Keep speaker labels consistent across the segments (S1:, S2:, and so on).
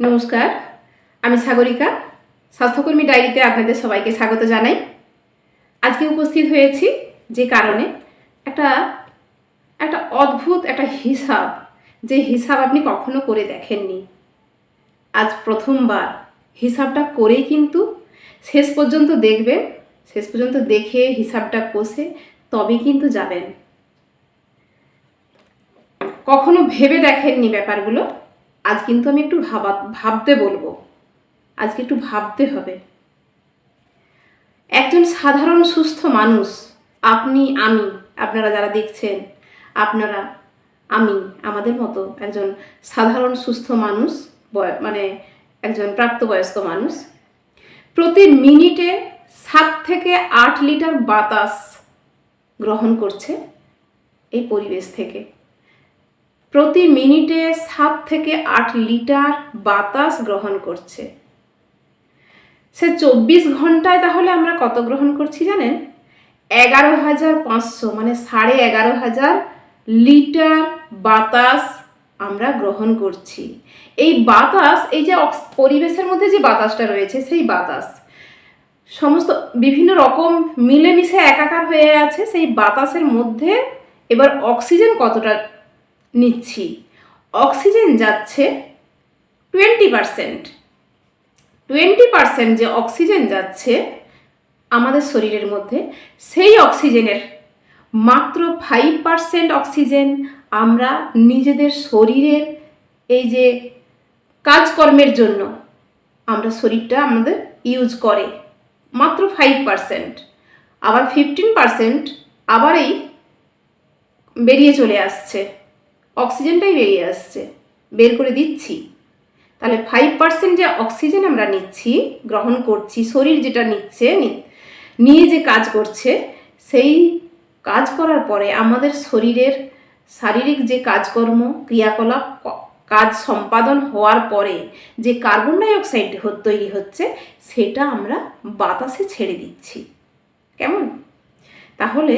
S1: নমস্কার, আমি সাগরিকা। স্বাস্থ্যকর্মী ডায়েরিতে আপনাদের সবাইকে স্বাগত জানাই। আজকে উপস্থিত হয়েছি যে কারণে একটা একটা অদ্ভুত একটা হিসাব, যে হিসাব আপনি কখনো করে দেখেননি। আজ প্রথমবার হিসাবটা করেই কিন্তু শেষ পর্যন্ত দেখবেন, শেষ পর্যন্ত দেখে হিসাবটা কষে তবে কিন্তু যাবেন। কখনো ভেবে দেখেননি ব্যাপারগুলো? আজ কিন্তু আমি একটু ভাবা, ভাবতে বলব। আজকে একটু ভাবতে হবে। একজন সাধারণ সুস্থ মানুষ, আপনি, আমি, আপনারা যারা দেখছেন, আপনারা, আমি, আমাদের মতো একজন সাধারণ সুস্থ মানুষ মানে একজন প্রাপ্তবয়স্ক মানুষ, প্রতি মিনিটে সাত থেকে আট লিটার বাতাস গ্রহণ করছে এই পরিবেশ থেকে। প্রতি মিনিটে সাত থেকে আট লিটার বাতাস গ্রহণ করছে। সে চব্বিশ ঘন্টায় তাহলে আমরা কত গ্রহণ করছি জানেন? এগারো হাজার পাঁচশো মানে সাড়ে এগারো হাজার লিটার বাতাস আমরা গ্রহণ করছি। এই বাতাস, এই যে পরিবেশের মধ্যে যে বাতাসটা রয়েছে, সেই বাতাস, সমস্ত বিভিন্ন রকম মিলেমিশে একাকার হয়ে আছে, সেই বাতাসের মধ্যে এবার অক্সিজেন কতটা নিচ্ছি। অক্সিজেন যাচ্ছে টোয়েন্টি পারসেন্ট। টোয়েন্টি পারসেন্ট যে অক্সিজেন যাচ্ছে আমাদের শরীরের মধ্যে, সেই অক্সিজেনের মাত্র ফাইভ পারসেন্ট অক্সিজেন আমরা নিজেদের শরীরের এই যে কাজকর্মের জন্য আমরা শরীরটা আমাদের ইউজ করে। মাত্র ফাইভ পারসেন্ট আবার ফিফটিন পারসেন্ট আবার এই বেরিয়ে চলে আসছে। অক্সিজেনটাই বেরিয়ে আসছে। বের করে দিচ্ছি। তাহলে ফাইভ পার্সেন্ট যে অক্সিজেন আমরা নিচ্ছি, গ্রহণ করছি, শরীর যেটা নিচ্ছে নিয়ে যে কাজ করছে, সেই কাজ করার পরে আমাদের শরীরের শারীরিক যে কাজকর্ম, ক্রিয়াকলাপ কাজ সম্পাদন হওয়ার পরে যে কার্বন ডাই অক্সাইড তৈরি হচ্ছে, সেটা আমরা বাতাসে ছেড়ে দিচ্ছি। কেমন? তাহলে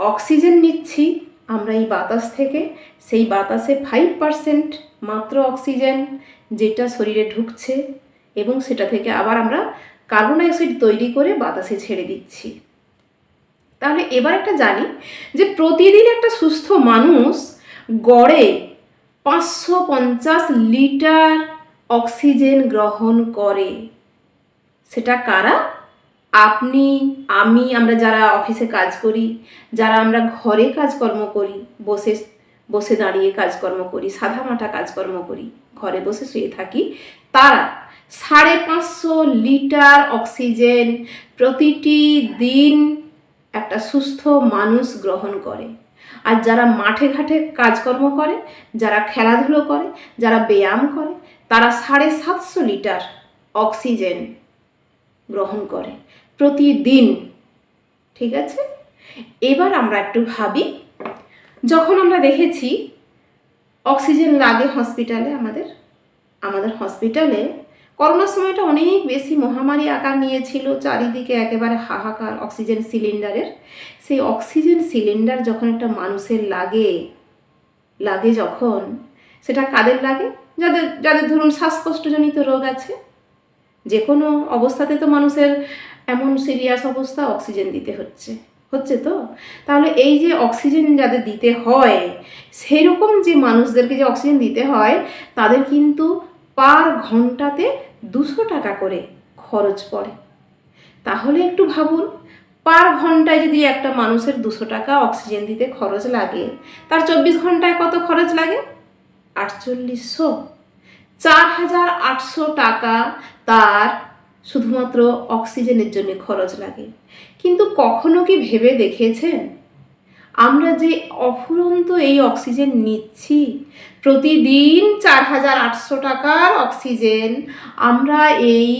S1: অক্সিজেন নিচ্ছি আমরা এই বাতাস থেকে, সেই বাতাসে ফাইভ পারসেন্ট মাত্র অক্সিজেন যেটা শরীরে ঢুকছে এবং সেটা থেকে আবার আমরা কার্বন ডাইঅক্সাইড তৈরি করে বাতাসে ছেড়ে দিচ্ছি। তাহলে এবার একটা জানি যে প্রতিদিন একটা সুস্থ মানুষ গড়ে পাঁচশো পঞ্চাশ লিটার অক্সিজেন গ্রহণ করে। সেটা কারা আপনি, আমি, আমরা যারা অফিসে কাজ করি, যারা আমরা ঘরে কাজকর্ম করি, বসে বসে দাঁড়িয়ে কাজকর্ম করি, সাদা মাটা কাজকর্ম করি, ঘরে বসে শুয়ে থাকি, তারা সাড়ে পাঁচশো লিটার অক্সিজেন প্রতিটি দিন একটা সুস্থ মানুষ গ্রহণ করে। আর যারা মাঠে ঘাটে কাজকর্ম করে, যারা খেলাধুলো করে, যারা ব্যায়াম করে, তারা সাড়ে সাতশো লিটার অক্সিজেন গ্রহণ করে। প্রতিদিন। ঠিক আছে? এবার আমরা একটু ভাবি, যখন আমরা দেখেছি অক্সিজেন লাগে হসপিটালে আমাদের আমাদের হসপিটালে, করোনার সময়টা অনেক বেশি মহামারী আকার নিয়েছিল, চারিদিকে একেবারে হাহাকার অক্সিজেন সিলিন্ডারের। সেই অক্সিজেন সিলিন্ডার যখন একটা মানুষের লাগে লাগে যখন, সেটা কাদের লাগে? যাদের যাদের ধরুন শ্বাসকষ্টজনিত রোগ আছে যে কোনো অবস্থাতে তো মানুষের এমন সিরিয়াস অবস্থা অক্সিজেন দিতে হচ্ছে। হচ্ছে তো? তাহলে এই যে অক্সিজেন যাদের দিতে হয় সেই রকম যে মানুষদেরকে যে অক্সিজেন দিতে হয়, তাদের কিন্তু পার ঘন্টাতে দুশো টাকা করে খরচ পড়ে। তাহলে একটু ভাবুন, পার ঘন্টায় যদি একটা মানুষের দুশো টাকা অক্সিজেন দিতে খরচ লাগে, তার চব্বিশ ঘন্টায় কত খরচ লাগে? আটচল্লিশশো। চার হাজার আটশো টাকা তার শুধুমাত্র অক্সিজেনের জন্য খরচ লাগে। কিন্তু কখনো কি ভেবে দেখেছেন? আমরা যে অফুরন্ত এই অক্সিজেন নিচ্ছি, প্রতিদিন চার হাজার আটশো টাকার অক্সিজেন, আমরা এই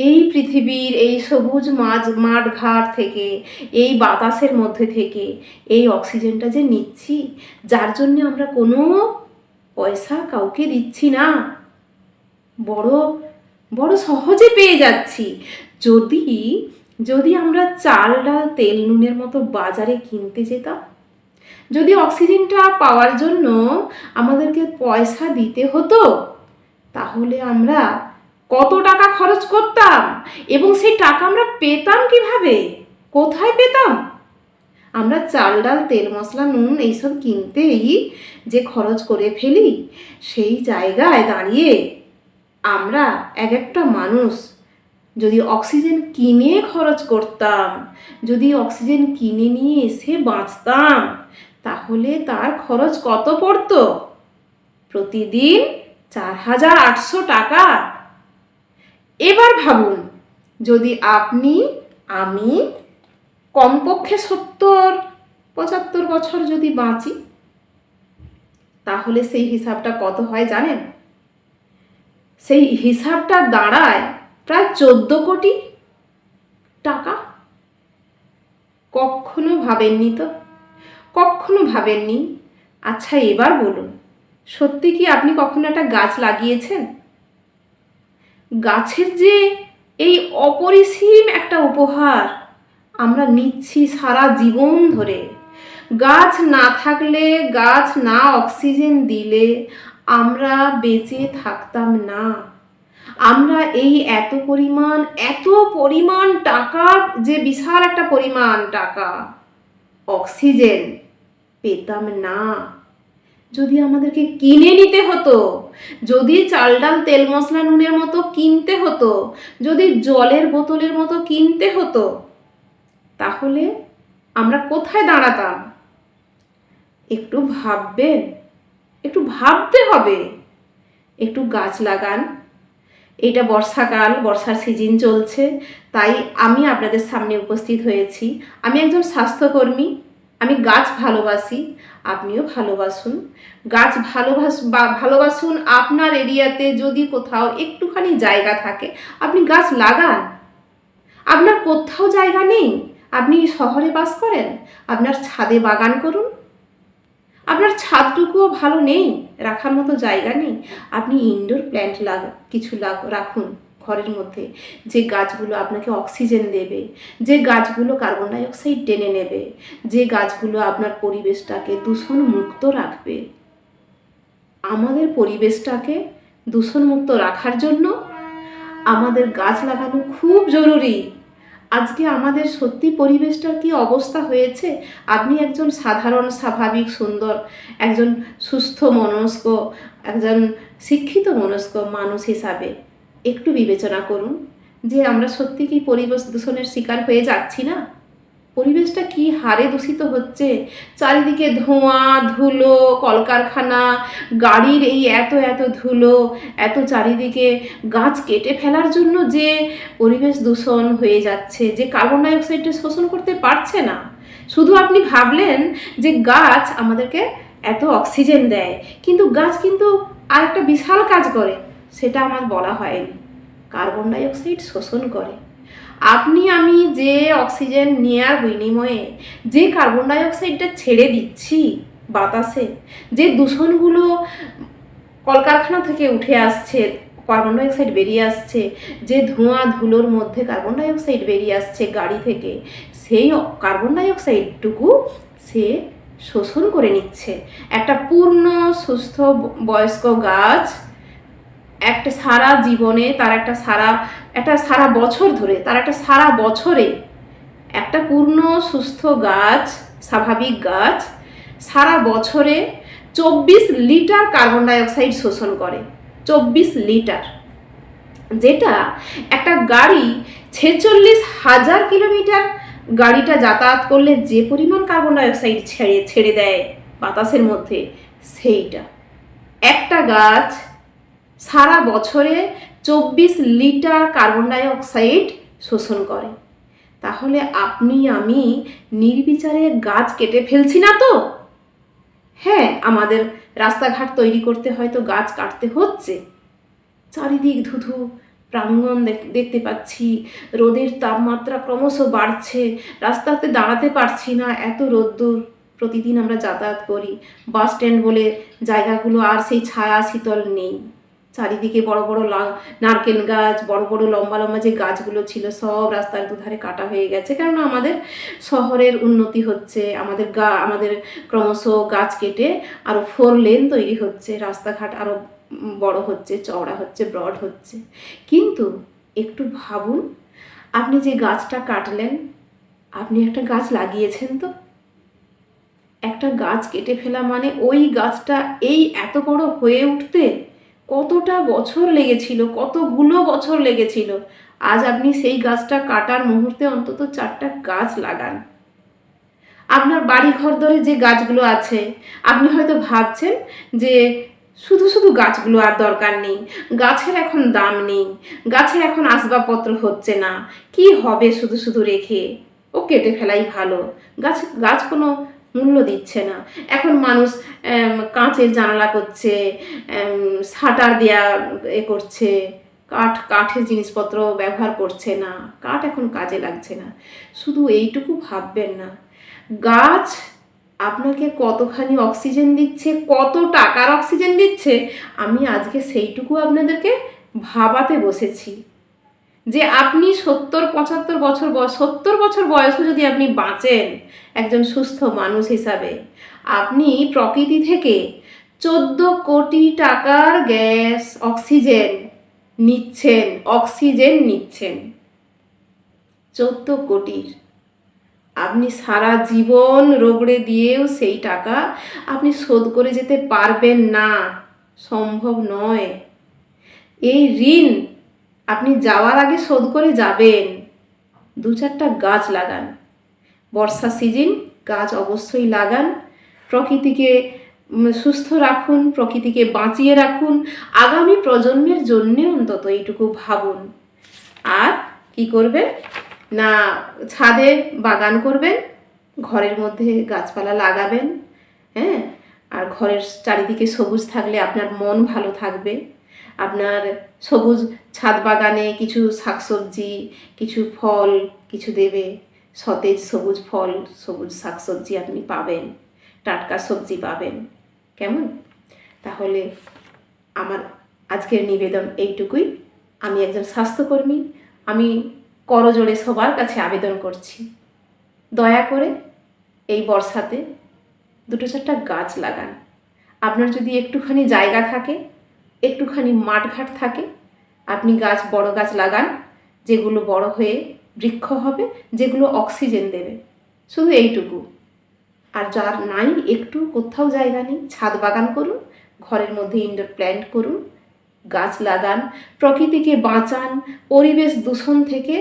S1: এই পৃথিবীর এই সবুজ মাঝ, মাঠ ঘাট থেকে, এই বাতাসের মধ্যে থেকে এই অক্সিজেনটা যে নিচ্ছি, যার জন্য আমরা কোনো পয়সা কাউকে দিচ্ছি না। বড় বড় সহজে পেয়ে যাচ্ছি। যদি যদি আমরা চাল ডাল তেল নুনের মতো বাজারে কিনতে যেতাম, যদি অক্সিজেনটা পাওয়ার জন্য আমাদেরকে পয়সা দিতে হতো, তাহলে আমরা কত টাকা খরচ করতাম এবং সেই টাকা আমরা পেতাম কীভাবে? কোথায় পেতাম? আমরা চাল ডাল তেল মশলা নুন এইসব কিনতেই যে খরচ করে ফেলি, সেই জায়গায় দাঁড়িয়ে আমরা এক একটা মানুষ যদি অক্সিজেন কিনে খরচ করতাম, যদি অক্সিজেন কিনে নিয়ে এসে বাঁচতাম, তাহলে তার খরচ কত পড়তো? প্রতিদিন চার হাজার আটশো টাকা। এবার ভাবুন, যদি আপনি, আমি কমপক্ষে সত্তর, পঁচাত্তর বছর যদি বাঁচি, তাহলে সেই হিসাবটা কত হয় জানেন? সেই হিসাবটা দাঁড়ায় প্রায় চোদ্দ কোটি টাকা। কখনো ভাবেননি তো? কখনো ভাবেননি? আচ্ছা এবার বলুন, সত্যি কি আপনি কখনো একটা গাছ লাগিয়েছেন? গাছের যে এই অপরিসীম একটা উপহার, আমরা নিচ্ছি সারা জীবন ধরে। গাছ না থাকলে, গাছ না অক্সিজেন দিলে আমরা বেঁচে থাকতাম না। আমরা এই এত পরিমাণ এত পরিমাণ টাকা, যে বিশাল একটা পরিমাণ টাকা, অক্সিজেন পেতাম না। যদি আমাদেরকে কিনে নিতে হতো, যদি চাল ডাল তেল মশলা নুনের মতো কিনতে হতো, যদি জলের বোতলের মতো কিনতে হতো, তাহলে আমরা কোথায় দাঁড়াতাম? একটু ভাববেন। একটু ভাবতে হবে। একটু গাছ লাগান। এটা বর্ষাকাল, বর্ষার সিজন চলছে, তাই আমি আপনাদের সামনে উপস্থিত হয়েছি। আমি একজন স্বাস্থ্যকর্মী, আমি গাছ ভালোবাসি, আপনিও ভালোবাসুন। গাছ ভালোবাস ভালোবাসুন আপনার এরিয়াতে যদি কোথাও একটুখানি জায়গা থাকে, আপনি গাছ লাগান। আপনার কোথাও জায়গা নেই, আপনি শহরে বাস করেন, আপনার ছাদে বাগান করুন। আপনার ছাদটুকুও ভালো নেই? রাখার মতো জায়গা নেই? আপনি ইনডোর প্ল্যান্ট লাগ, কিছু লাগ, রাখুন ঘরের মধ্যে। যে গাছগুলো আপনাকে অক্সিজেন দেবে, যে গাছগুলো কার্বন ডাইঅক্সাইড টেনে নেবে, যে গাছগুলো আপনার পরিবেশটাকে দূষণ মুক্ত রাখবে। আমাদের পরিবেশটাকে দূষণমুক্ত রাখার জন্য আমাদের গাছ লাগানো খুব জরুরি। আজকে আমাদের সত্যি পরিবেশটার কি অবস্থা হয়েছে? আপনি একজন সাধারণ, স্বাভাবিক, সুন্দর, একজন সুস্থ মনস্ক, একজন শিক্ষিত মনস্ক মানুষ হিসাবে একটু বিবেচনা করুন যে আমরা সত্যি কি পরিবেশ দূষণের শিকার হয়ে যাচ্ছি না? পরিবেশটা কি হারে দূষিত হচ্ছে? চারিদিকে ধোঁয়া, ধুলো, কলকারখানা, গাড়ির এই এত এত ধুলো, এত চারিদিকে গাছ কেটে ফেলার জন্য যে পরিবেশ দূষণ হয়ে যাচ্ছে, যে কার্বন ডাইঅক্সাইডটা শোষণ করতে পারছে না। শুধু আপনি ভাবলেন যে গাছ আমাদেরকে এত অক্সিজেন দেয়, কিন্তু গাছ কিন্তু আরেকটা বিশাল কাজ করে, সেটা আমার বলা হয়নি। কার্বন ডাইঅক্সাইড শোষণ করে। আপনি, আমি যে অক্সিজেন নেওয়ার বিনিময়ে যে কার্বন ডাইঅক্সাইডটা ছেড়ে দিচ্ছি বাতাসে, যে দূষণগুলো কলকারখানা থেকে উঠে আসছে, কার্বন ডাইঅক্সাইড বেরিয়ে আসছে, যে ধোঁয়া ধুলোর মধ্যে কার্বন ডাইঅক্সাইড বেরিয়ে আসছে গাড়ি থেকে, সেই কার্বন ডাইঅক্সাইডটুকু সে শোষণ করে নিচ্ছে। একটা পূর্ণ, সুস্থ বয়স্ক গাছ একটা সারা জীবনে তার একটা সারা একটা সারা বছর ধরে, তার একটা সারা বছরে একটা পূর্ণ সুস্থ গাছ, স্বাভাবিক গাছ, সারা বছরে চব্বিশ লিটার কার্বন ডাইঅক্সাইড শোষণ করে, চব্বিশ লিটার। যেটা একটা গাড়ি ছেচল্লিশ হাজার কিলোমিটার গাড়িটা যাতায়াত করলে যে পরিমাণ কার্বন ডাইঅক্সাইড ছেড়ে ছেড়ে দেয় বাতাসের মধ্যে, সেইটা। একটা গাছ সারা বছরে চব্বিশ লিটার কার্বন ডাইঅক্সাইড শোষণ করে। তাহলে আপনি, আমি নির্বিচারে গাছ কেটে ফেলছি না তো? হ্যাঁ আমাদের রাস্তাঘাট তৈরি করতে হয়তো গাছ কাটতে হচ্ছে। চারিদিক ধুধু, প্রাঙ্গণ দেখ- দেখতে পাচ্ছি, রোদের তাপমাত্রা ক্রমশ বাড়ছে, রাস্তাতে দাঁড়াতে পারছি না, এত রোদ্দুর। প্রতিদিন আমরা যাতায়াত করি, বাস স্ট্যান্ড বলে জায়গাগুলো আর সেই ছায়া শীতল নেই। চারিদিকে বড় বড় নারকেল গাছ, বড় বড় লম্বা লম্বা যে গাছগুলো ছিল সব রাস্তার দুধারে কাটা হয়ে গেছে। কেননা আমাদের শহরের উন্নতি হচ্ছে, আমাদের গা, আমাদের ক্রমশ গাছ কেটে আরও ফোর লেন তৈরি হচ্ছে, রাস্তাঘাট আরও বড় হচ্ছে, চওড়া হচ্ছে, ব্রড হচ্ছে। কিন্তু একটু ভাবুন, আপনি যে গাছটা কাটলেন, আপনি একটা গাছ লাগিয়েছেন তো? একটা গাছ কেটে ফেলা মানে ওই গাছটা এই এত বড় হয়ে উঠতে কতটা বছর লেগেছিল, কতগুলো বছর লেগেছিল। আজ আপনি সেই গাছটা কাটার মুহূর্তে অন্তত চারটা গাছ লাগান। আপনার বাড়ি ঘর ধরে যে গাছগুলো আছে, আপনি হয়তো ভাবছেন যে শুধু শুধু গাছগুলো আর দরকার নেই, গাছের এখন দাম নেই, গাছের এখন আসবাবপত্র হচ্ছে না, কি হবে শুধু শুধু রেখে? ও কেটে ফেলাই ভালো। গাছ গাছ কোনো মূল্য দিচ্ছে না। এখন মানুষ কাঁচের জানালা করছে শাটার দেয়া এ করছে, কাঠ, কাঠের জিনিসপত্র ব্যবহার করছে না। কাঠ এখন কাজে লাগছে না। শুধু এইটুকু ভাববেন না। গাছ আপনাকে কতখানি অক্সিজেন দিচ্ছে, কত টাকার অক্সিজেন দিচ্ছে, আমি আজকে সেইটুকু আপনাদেরকে ভাবাতে বসেছি। যে আপনি সত্তর, পঁচাত্তর বছর বয়স সত্তর বছর বয়সে যদি আপনি বাঁচেন একজন সুস্থ মানুষ হিসাবে, আপনি প্রকৃতি থেকে চোদ্দ কোটি টাকার গ্যাস, অক্সিজেন নিচ্ছেন অক্সিজেন নিচ্ছেন। চোদ্দ কোটির। আপনি সারা জীবন রোগড়ে দিয়েও সেই টাকা আপনি শোধ করে যেতে পারবেন না। সম্ভব নয়। এই ঋণ আপনি যাওয়ার আগে শোধ করে যাবেন। দু চারটা গাছ লাগান। বর্ষা সিজন, গাছ অবশ্যই লাগান। প্রকৃতিকে সুস্থ রাখুন, প্রকৃতিকে বাঁচিয়ে রাখুন। আগামী প্রজন্মের জন্যে অন্তত এইটুকু ভাবুন। আর কি করবেন? না, ছাদে বাগান করবেন, ঘরের মধ্যে গাছপালা লাগাবেন হ্যাঁ? আর ঘরের চারিদিকে সবুজ থাকলে আপনার মন ভালো থাকবে। আপনার সবুজ ছাদ বাগানে কিছু শাকসবজি, কিছু ফল, কিছু দেবে। সতেজ সবুজ ফল, সবুজ শাকসবজি আপনি পাবেন, টাটকা সবজি পাবেন। কেমন? তাহলে আমার আজকের নিবেদন এইটুকুই। আমি একজন স্বাস্থ্যকর্মী, আমি করজোড়ে সবার কাছে আবেদন করছি। দয়া করে এই বর্ষাতে দুটো চারটা গাছ লাগান। আপনার যদি একটুখানি জায়গা থাকে একটুখানি মাঠঘাট থাকে। আপনি গাছ, বড় গাছ লাগান, যেগুলো বড় হয়ে বৃক্ষ হবে, যেগুলো অক্সিজেন দেবে। শুধু এইটুকু। আর যার নাই, একটু কোথাও জায়গা নেই, ছাদ বাগান করুন, ঘরের মধ্যে ইনডোর প্ল্যান্ট করুন, গাছ লাগান, প্রকৃতিকে বাঁচান, পরিবেশ দূষণ থেকে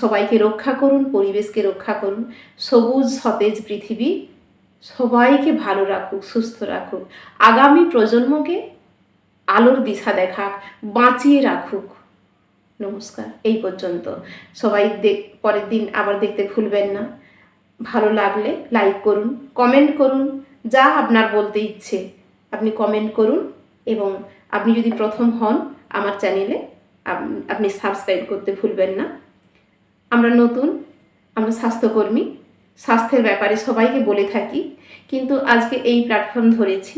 S1: সবাইকে রক্ষা করুন, পরিবেশকে রক্ষা করুন, সবুজ, সতেজ পৃথিবী সবাইকে ভালো রাখুক, সুস্থ রাখুক। আগামী প্রজন্মকে আলোর দিশা দেখাক, বাঁচিয়ে রাখুক। নমস্কার, এই পর্যন্ত। সবাই দেখ পরের দিন আবার দেখতে ভুলবেন না। ভালো লাগলে লাইক করুন, কমেন্ট করুন, যা আপনার বলতে ইচ্ছে। আপনি কমেন্ট করুন এবং আপনি যদি প্রথম হন আমার চ্যানেলে আপনি সাবস্ক্রাইব করতে ভুলবেন না। আমরা নতুন, আমরা স্বাস্থ্যকর্মী, স্বাস্থ্যের ব্যাপারে সবাইকে বলে থাকি, কিন্তু আজকে এই প্ল্যাটফর্ম ধরেছি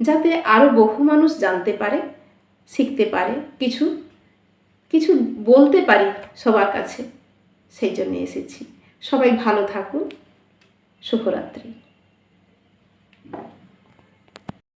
S1: যাতে আরও বহু মানুষ জানতে পারে, শিখতে পারে, কিছু কিছু বলতে পারি সবার কাছে, সেই জন্য এসেছি। সবাই ভালো থাকুন। শুভরাত্রি।